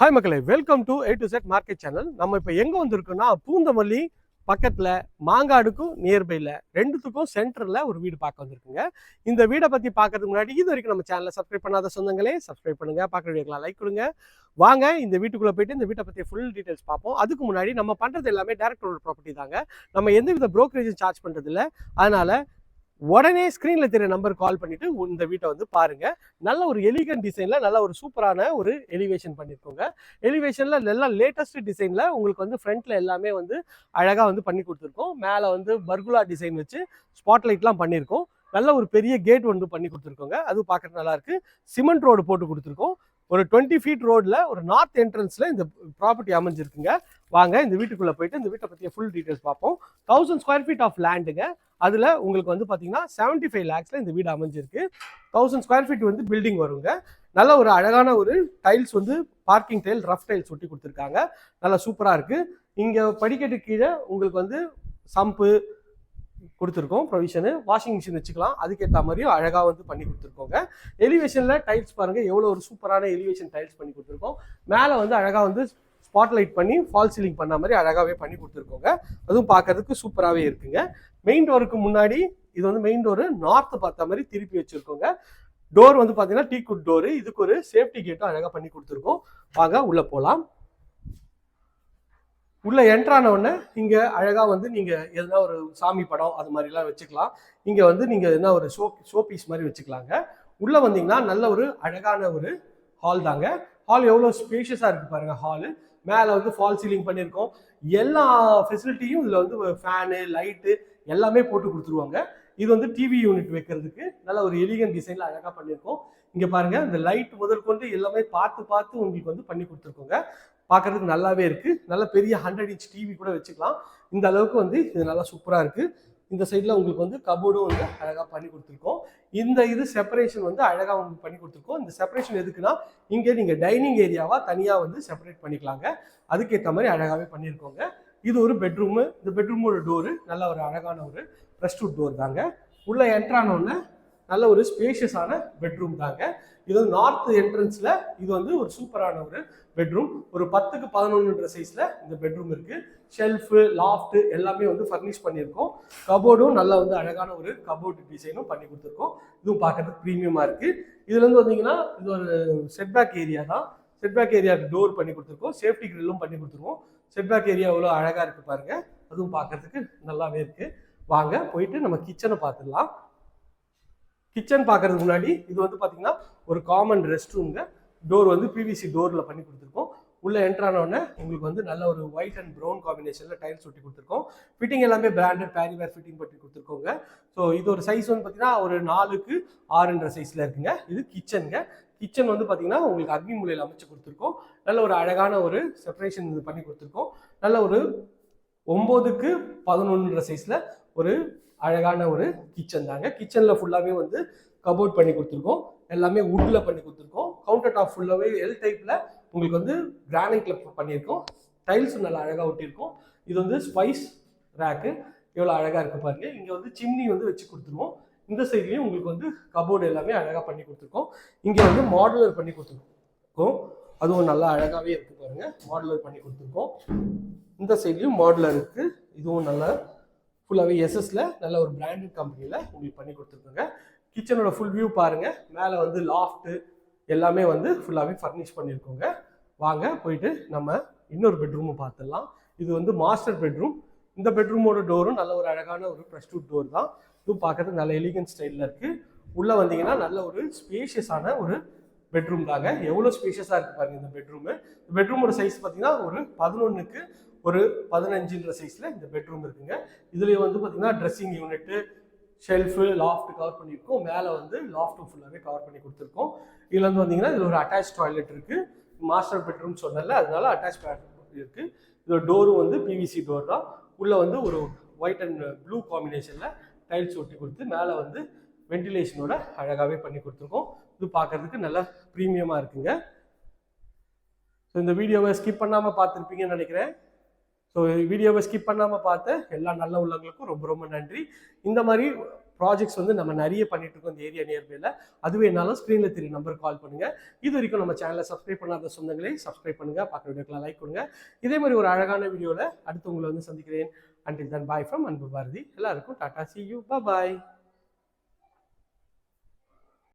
Hi மக்களே. Welcome to A to Z market channel நம்ம இப்போ எங்கே வந்திருக்கோம்னா பூந்தமல்லி பக்கத்தில் மாங்காடுக்கும் நியர்பையில் ரெண்டுத்துக்கும் சென்டரில் ஒரு வீடு பார்க்க வந்திருக்குங்க. இந்த வீடை பற்றி பார்க்கறதுக்கு முன்னாடி இது வரைக்கும் நம்ம சேனலை சப்ஸ்கிரைப் பண்ணாத சொந்தங்களே சப்ஸ்கிரைப் பண்ணுங்க பார்க்குற வீடியோக்கெலாம் லைக் கொடுங்க. வாங்க இந்த வீட்டுக்குள்ளே போயிட்டு இந்த வீட்டை பற்றி ஃபுல் டீட்டெயில்ஸ் பார்ப்போம். அதுக்கு முன்னாடி நம்ம பண்ணுறது எல்லாமே டேரக்டரோட ப்ராப்பர்ட்டி தாங்க. நம்ம எந்த வித ப்ரோக்கரேஜும் சார்ஜ் பண்ணுறதில்ல அதனால் உடனே ஸ்க்ரீனில் தெரிய நம்பர் கால் பண்ணிவிட்டு இந்த வீட்டை வந்து பாருங்கள் நல்ல ஒரு எலிகன் டிசைனில் நல்ல ஒரு சூப்பரான ஒரு எலிவேஷன் பண்ணியிருக்கோங்க எலிவேஷனில் எல்லாம் லேட்டஸ்ட் டிசைனில் உங்களுக்கு வந்து ஃப்ரண்ட்டில் எல்லாமே வந்து அழகாக வந்து பண்ணி கொடுத்துருக்கோம். மேலே வந்து பர்குலா டிசைன் வச்சு ஸ்பாட்லைட்லாம் பண்ணியிருக்கோம் நல்ல ஒரு பெரிய கேட் வந்து பண்ணி கொடுத்துருக்கோங்க. அது பார்க்கறது நல்லாயிருக்கு சிமெண்ட் ரோடு போட்டு கொடுத்துருக்கோம். ஒரு டுவெண்ட்டி ஃபீட் ரோடில் ஒரு நார்த் என்ட்ரன்ஸில் இந்த ப்ராப்பர்ட்டி அமைஞ்சிருக்குங்க. வாங்க இந்த வீட்டுக்குள்ளே போயிட்டு இந்த வீட்டை பற்றிய ஃபுல் டீட்டெயில்ஸ் பார்ப்போம். தௌசண்ட் ஸ்கொயர் ஃபீட் ஆஃப் லேண்டுங்க அதில் உங்களுக்கு வந்து பார்த்தீங்கன்னா செவன்ட்டி ஃபைவ் லேக்ஸில் இந்த வீடு அமைஞ்சிருக்கு. தௌசண்ட் ஸ்கொயர் ஃபீட் வந்து பில்டிங் வருங்க. நல்ல ஒரு அழகான ஒரு டைல்ஸ் வந்து பார்க்கிங் டைல் ரஃப் டைல்ஸ் ஒட்டி கொடுத்துருக்காங்க. நல்லா சூப்பராக இருக்குது இங்கே படிக்கட்டு கீழே உங்களுக்கு வந்து சம்பு கொடுத்துருக்கோம். ப்ரொவிஷனு வாஷிங் மிஷின் வச்சுக்கலாம். அதுக்கேற்ற மாதிரியும் அழகாக வந்து பண்ணி கொடுத்துருக்கோங்க. எலிவேஷனில் டைல்ஸ் பாருங்கள் எவ்வளோ ஒரு சூப்பரான எலிவேஷன் டைல்ஸ் பண்ணி கொடுத்துருக்கோம். மேலே வந்து அழகாக வந்து ஸ்பாட் லைட் பண்ணி ஃபால் சீலிங் பண்ண மாதிரி அழகாகவே பண்ணி கொடுத்துருக்கோங்க. அதுவும் பார்க்கறதுக்கு சூப்பராகவே இருக்குங்க. மெயின் டோருக்கு முன்னாடி இது வந்து மெயின் டோரு நார்த்து பார்த்த மாதிரி திருப்பி வச்சுருக்கோங்க. டோர் வந்து பார்த்தீங்கன்னா டீ குட் டோரு இதுக்கு ஒரு சேஃப்டி கேட்டும் அழகாக பண்ணி கொடுத்துருக்கோம். வாங்க உள்ளே போகலாம் உள்ள என்ட்ரான உடனே இங்கே அழகாக வந்து நீங்கள் எதுனா ஒரு சாமி படம் அது மாதிரிலாம் வச்சுக்கலாம். இங்கே வந்து நீங்கள் எதுனா ஒரு ஷோ ஷோ பீஸ் மாதிரி வச்சுக்கலாங்க. உள்ளே வந்தீங்கன்னா நல்ல ஒரு அழகான ஒரு ஹால் தாங்க. ஹால் எவ்வளோ ஸ்பேஷியஸாக இருக்குது பாருங்கள் ஹாலு மேலே வந்து ஃபால் சீலிங் பண்ணியிருக்கோம். எல்லா ஃபெசிலிட்டியும் இதில் வந்து ஃபேனு லைட்டு எல்லாமே போட்டு கொடுத்துருவாங்க. இது வந்து டிவி யூனிட் வைக்கிறதுக்கு நல்ல ஒரு எலிகன் டிசைனில் அழகாக பண்ணியிருக்கோம். இங்கே பாருங்கள் இந்த லைட் முதல் கொண்டு எல்லாமே பார்த்து பார்த்து உங்களுக்கு வந்து பண்ணி கொடுத்துருக்கோங்க. பார்க்கறதுக்கு நல்லாவே இருக்குது நல்ல பெரிய ஹண்ட்ரட் இன்ச் டிவி கூட வச்சுக்கலாம். இந்த அளவுக்கு வந்து இது நல்லா சூப்பராக இருக்குது இந்த சைடில் உங்களுக்கு வந்து கபோர்டும் வந்து அழகாக பண்ணி கொடுத்துருக்கோம். இந்த இது செப்பரேஷன் வந்து அழகாக உங்களுக்கு பண்ணி கொடுத்துருக்கோம். இந்த செப்பரேஷன் எதுக்குன்னா இங்கே நீங்கள் டைனிங் ஏரியாவாக தனியாக வந்து செப்பரேட் பண்ணிக்கலாங்க. அதுக்கேற்ற மாதிரி அழகாகவே பண்ணியிருக்கோங்க. இது ஒரு பெட்ரூமு இந்த பெட்ரூமோட டோரு நல்ல ஒரு அழகான ஒரு ப்ரெஸ்டூட் டோர் தாங்க. உள்ளே என்ட்ரானோடனே நல்ல ஒரு ஸ்பேஷியஸான பெட்ரூம் தாங்க. இது வந்து நார்த் என்ட்ரன்ஸில் இது வந்து ஒரு சூப்பரான ஒரு பெட்ரூம் ஒரு பத்துக்கு பதினொன்றுன்ற சைஸில் இந்த பெட்ரூம் இருக்குது ஷெல்ஃபு லாஃப்ட்டு எல்லாமே வந்து ஃபர்னிஷ் பண்ணியிருக்கோம். கபோர்டும் நல்லா வந்து அழகான ஒரு கபோர்டு டிசைனும் பண்ணி கொடுத்துருக்கோம். இதுவும் பார்க்கறதுக்கு ப்ரீமியமாக இருக்குது இதுலேருந்து வந்தீங்கன்னா இது ஒரு செட்பேக் ஏரியா தான். செட்பேக் ஏரியாவுக்கு டோர் பண்ணி கொடுத்துருக்கோம். சேஃப்டி கிரில்லும் பண்ணி கொடுத்துருவோம் செட்பேக் ஏரியா எவ்வளோ அழகாக இருக்குது பாருங்கள் அதுவும் பார்க்கறதுக்கு நல்லாவே இருக்குது வாங்க போயிட்டு நம்ம கிச்சனை பார்த்துடலாம். கிச்சன் பார்க்கறதுக்கு முன்னாடி இது வந்து பார்த்தீங்கன்னா ஒரு காமன் ரெஸ்ட் ரூம்ங்க டோர் வந்து பிவிசி டோரில் பண்ணி கொடுத்துருக்கோம். உள்ளே என்ட்ரானோடனே உங்களுக்கு வந்து நல்ல ஒரு ஒயிட் அண்ட் ப்ரௌன் காம்பினேஷனில் டைல்ஸ் ஒட்டி கொடுத்துருக்கோம். ஃபிட்டிங் எல்லாமே பிராண்டட் பேரிவேர் ஃபிட்டிங் பண்ணி கொடுத்துருக்கோங்க. ஸோ இது ஒரு சைஸ் வந்து பார்த்தீங்கன்னா ஒரு நாலுக்கு ஆறுன்ற சைஸில் இருக்குங்க. இது கிச்சனுங்க கிச்சன் வந்து பார்த்தீங்கன்னா உங்களுக்கு அக்னி மூலையில் அமைச்சு கொடுத்துருக்கோம். நல்ல ஒரு அழகான ஒரு செப்பரேஷன் இது பண்ணி கொடுத்துருக்கோம். நல்ல ஒரு ஒம்போதுக்கு பதினொன்றுன்ற சைஸில் ஒரு அழகான ஒரு கிச்சன் தாங்க. கிச்சனில் ஃபுல்லாகவே வந்து கபோர்ட் பண்ணி கொடுத்துருக்கோம். எல்லாமே வுட்டில் பண்ணி கொடுத்துருக்கோம். கவுண்டர் டாப் ஃபுல்லாகவே எல் டைப்பில் உங்களுக்கு வந்து கிரானைட்டில் பண்ணியிருக்கோம். டைல்ஸும் நல்லா அழகாக ஒட்டியிருக்கோம். இது வந்து ஸ்பைஸ் ரேக்கு எவ்வளோ அழகாக இருக்குது பாருங்கள் இங்கே வந்து சிம்னி வந்து வச்சு கொடுத்துருவோம் இந்த சைட்லேயும் உங்களுக்கு வந்து கபோர்டு எல்லாமே அழகாக பண்ணி கொடுத்துருக்கோம். இங்கே வந்து மாடுலர் பண்ணி கொடுத்துருக்கோம். அதுவும் நல்லா அழகாகவே இருக்குது பாருங்கள் மாடுலர் பண்ணி கொடுத்துருக்கோம். இந்த சைட்லேயும் மாடுலர் இருக்குது இதுவும் நல்லா ஃபுல்லாகவே எஸ்எஸ்ல நல்ல ஒரு பிராண்டட் கம்பெனியில் உங்களுக்கு பண்ணி கொடுத்துருக்கோங்க. கிச்சனோட ஃபுல் வியூ பாருங்கள் மேலே வந்து லாஃப்ட்டு எல்லாமே வந்து ஃபுல்லாகவே ஃபர்னிஷ் பண்ணியிருக்கோங்க வாங்க போயிட்டு நம்ம இன்னொரு பெட்ரூமை பார்த்துடலாம். இது வந்து மாஸ்டர் பெட்ரூம் இந்த பெட்ரூமோட டோரும் நல்ல ஒரு அழகான ஒரு ப்ரெஸ்டூட் டோர் தான். இதுவும் பார்க்கறதுக்கு நல்ல எலிகன் ஸ்டைலில் இருக்குது உள்ளே வந்தீங்கன்னா நல்ல ஒரு ஸ்பேஷியஸான ஒரு பெட்ரூம் தாங்க. எவ்வளோ ஸ்பேஷியஸாக இருக்குது பாருங்கள் இந்த பெட்ரூமு இந்த பெட்ரூமோட சைஸ் பார்த்தீங்கன்னா ஒரு பதினொன்றுக்கு ஒரு பதினஞ்சுன்ற சைஸில் இந்த பெட்ரூம் இருக்குங்க. இதுலேயே வந்து பார்த்தீங்கன்னா dressing unit shelf loft cover பண்ணியிருக்கோம். மேலே வந்து லாஃப்ட்டும் ஃபுல்லாகவே கவர் பண்ணி கொடுத்துருக்கோம். இதில் வந்து பார்த்தீங்கன்னா இதில் ஒரு அட்டாச் டாய்லெட் இருக்குது மாஸ்டர் பெட்ரூம் சொன்னல அதனால அட்டாச் இருக்குது இதோட டோரும் வந்து பிவிசி டோர் தான். உள்ளே வந்து ஒரு ஒயிட் அண்ட் ப்ளூ காம்பினேஷனில் டைல்ஸ் ஒட்டி கொடுத்து மேலே வந்து வென்டிலேஷனோட அழகாகவே பண்ணி கொடுத்துருக்கோம். இது பார்க்கறதுக்கு நல்லா ப்ரீமியமாக இருக்குங்க. ஸோ இந்த வீடியோவை ஸ்கிப் பண்ணாமல் பார்த்துருப்பீங்கன்னு நினைக்கிறேன். ஸோ வீடியோவை ஸ்கிப் பண்ணாமல் பார்த்த எல்லா நல்ல உள்ளவங்களுக்கும் ரொம்ப ரொம்ப நன்றி. இந்த மாதிரி ப்ராஜெக்ட்ஸ் வந்து நம்ம நிறைய பண்ணிட்டு இருக்கோம் இந்த ஏரியா நியர்பைல அதுவே என்னாலும் ஸ்க்ரீனில் தெரியும். நம்பருக்கு கால் பண்ணுங்க. இது வரைக்கும் நம்ம சேனலை சப்ஸ்கிரைப் பண்ணாத சொந்தங்களே சப்ஸ்கிரைப் பண்ணுங்க. பார்க்குற வீடியோக்கெல்லாம் லைக் கொடுங்க. இதே மாதிரி ஒரு அழகான வீடியோவில் அடுத்து உங்களை வந்து சந்திக்கிறேன். அண்டில் தன் பாய் ஃப்ரம் அன்பு பாரதி. எல்லாருக்கும் டாடா சி யூ பாய்